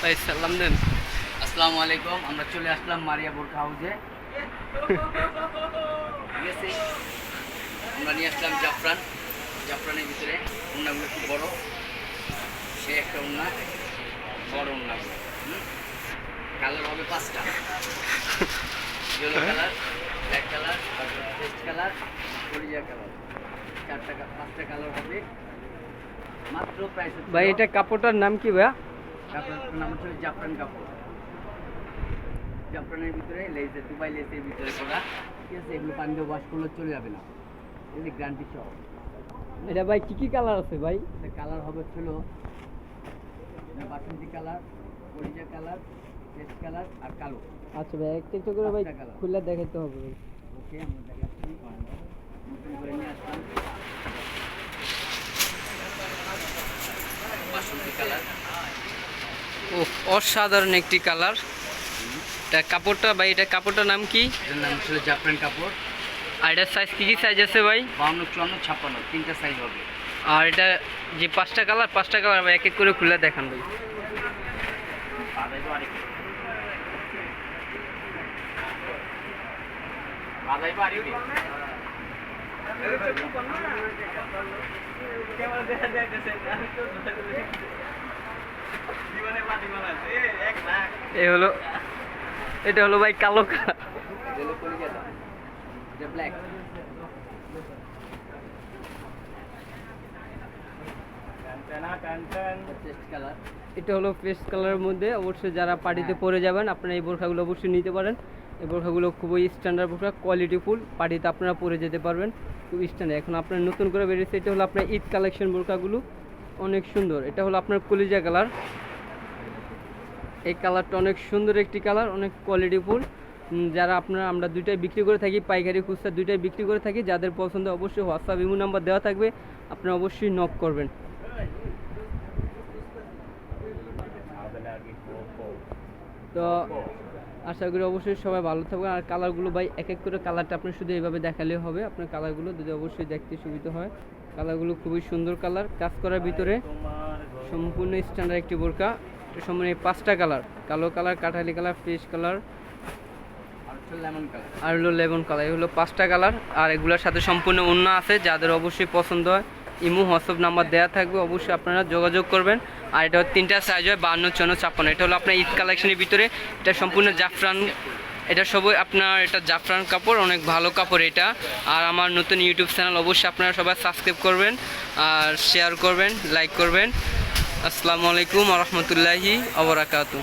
ভাই সালাম দেন। আসসালামু আলাইকুম আমরা চলে আসলাম মারিয়া বোরখা হাউসে। ঠিক আছে? আমরা নিয়ে আসলাম জাফরান। জাফরানের ভিতরে উন্নাগুলো খুব বড়। সে একটা উন্না বড় উন্নাগুলো কালার হবে পাঁচটা। Yellow colour black colour paste colour কলিজা কালার চারটা পাঁচটা কালার হবে। মাত্র প্রাইস ভাই এটা কাপড়টার নাম কি ভাইয়া? কাপড়ের নাম হচ্ছে জাফরান কাপড়। জাফরানের ভিতরে লেজে দুবাই লেসের ভিতরে করা। ঠিক আছে এগুলো পানি দিয়ে ওয়াশ করলে চলে যাবে না। এই গ্যারান্টি সহ। এটা ভাই কি কি কালার আছে ভাই? কালার হবে ছিল বাসন্তী কালার কলিজা কালার পেস্ট কালার আর কালো। আচ্ছা ভাই একটা করে ভাই। খুলে দেখাতে হবে। ওকে আমরা দেখাচ্ছি নতুন করে নিয়ে আসলাম বাসন্তী কালার ও অসাধারণ একটি কালার। এটা কাপড়টা ভাই এটা কাপড়টার নাম কি? এটার নাম ছিল জাফরান কাপড়। আর এটার সাইজ কি কি সাইজ আছে ভাই? বাউন্ন চুয়ান্ন ছাপ্পান্ন তিনটা সাইজ হবে। আর এটা যে পাঁচটা কালার পাঁচটা কালার ভাই এক এক করে খুলে দেখান ভাই। বাদাই বাড়ি এ হলো, এটা হলো ভাই কালো ব্ল্যাক এটা হলো পেস্ট কালারের মধ্যে, অবশ্যই যারা পার্টিতে পরে যাবেন, আপনারা এই বোরখাগুলো অবশ্যই নিতে পারেন। এই বোরখাগুলো খুবই স্ট্যান্ডার্ড বোরখা কোয়ালিটি ফুল পার্টিতে আপনারা পরে যেতে পারবেন, খুব স্ট্যান্ডার্ড এখন আপনার নতুন করে বেরিয়েছে, এটা হলো আপনার ঈদ কালেকশন বোরখাগুলো অনেক সুন্দর। এটা হলো আপনার কলিজা কালার এই কালারটা অনেক সুন্দর একটি কালার অনেক কোয়ালিটি ফুল যারা আপনারা, আমরা দুইটাই বিক্রি করে থাকি, পাইকারি খুচরা দুইটাই বিক্রি করে থাকি, যাদের পছন্দ অবশ্যই হোয়াটসঅ্যাপ ইমো নাম্বার দেওয়া থাকবে, আপনারা অবশ্যই নক করবেন। তো আশা করি অবশ্যই সবাই ভালো থাকবেন। আর কালারগুলো ভাই এক এক করে কালারটা আপনি শুধু এইভাবে দেখালেও হবে। আপনার কালারগুলো যদি অবশ্যই দেখতে সুবিধা হয়। কালারগুলো খুবই সুন্দর কালার। কাজ করার ভিতরে সম্পূর্ণ স্ট্যান্ডার্ড একটি বোরকা। সম্পূর্ণ পাঁচটা কালার। কালো কালার, কাঠালি কালার ফ্রেশ কালার। আর হলো লেমন কালার। এগুলো পাঁচটা কালার। আর এগুলোর সাথে সম্পূর্ণ অন্য আছে। যাদের অবশ্যই পছন্দ হয় ইমো, হোয়াটসঅ্যাপ নাম্বার দেওয়া থাকবে, অবশ্যই আপনারা যোগাযোগ করবেন। আর এটা তিনটা সাইজ হয়, বান্ন, চন্ন, ছাপ্পান্ন। এটা হলো আপনার ঈদ কালেকশনের ভিতরে। এটা সম্পূর্ণ জাফরান, এটা সবই আপনার, এটা জাফরান কাপড়, অনেক ভালো কাপড় এটা। আর আমার নতুন ইউটিউব চ্যানেল অবশ্যই আপনারা সবাই সাবস্ক্রাইব করবেন, আর শেয়ার করবেন লাইক করবেন। আসসালামু আলাইকুম রহমতুল্লাহি আবরাকাতু